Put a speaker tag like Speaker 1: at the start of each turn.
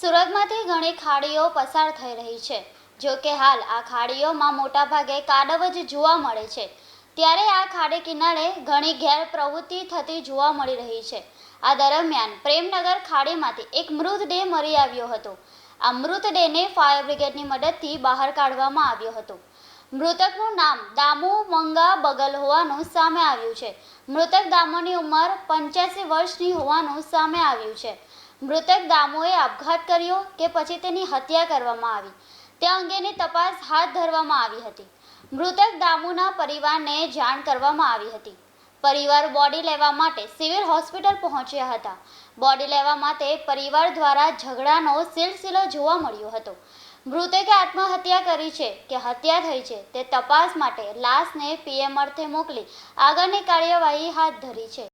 Speaker 1: સુરતમાંથી ઘણી ખાડીઓ પસાર થઈ રહી છે. જો કે હાલ આ ખાડીઓમાં મોટાભાગે કાદવ જ જોવા મળે છે. ત્યારે આ ખાડી કિનારે ઘણી ગેરપ્રવૃત્તિ થતી જોવા મળી રહી છે. આ દરમિયાન પ્રેમનગર ખાડીમાંથી એક મૃતદેહ મળી આવ્યો હતો. આ મૃતદેહને ફાયર બ્રિગેડની મદદથી બહાર કાઢવામાં આવ્યો હતો. મૃતકનું નામ દામુ મંગા બગલ હોવાનું સામે આવ્યું છે. મૃતક દામોની ઉંમર પંચ્યાસી વર્ષની હોવાનું સામે આવ્યું છે. મૃતક દામુએ આપઘાત કર્યો કે પછી તેની હત્યા કરવામાં આવી. તે અંગેની તપાસ હાથ ધરવામાં આવી હતી. મૃતક દામુના પરિવારને જાણ કરવામાં આવી હતી. પરિવાર બોડી લેવા માટે સિવિલ હોસ્પિટલ પહોંચ્યા હતા. બોડી લેવા માટે પરિવાર દ્વારા ઝઘડાનો સિલસિલો જોવા મળ્યો હતો. મૃતકે આત્મહત્યા કરી છે કે હત્યા થઈ છે તે તપાસ માટે લાશને પીએમ અર્થે મોકલી આગળની કાર્યવાહી હાથ ધરી છે.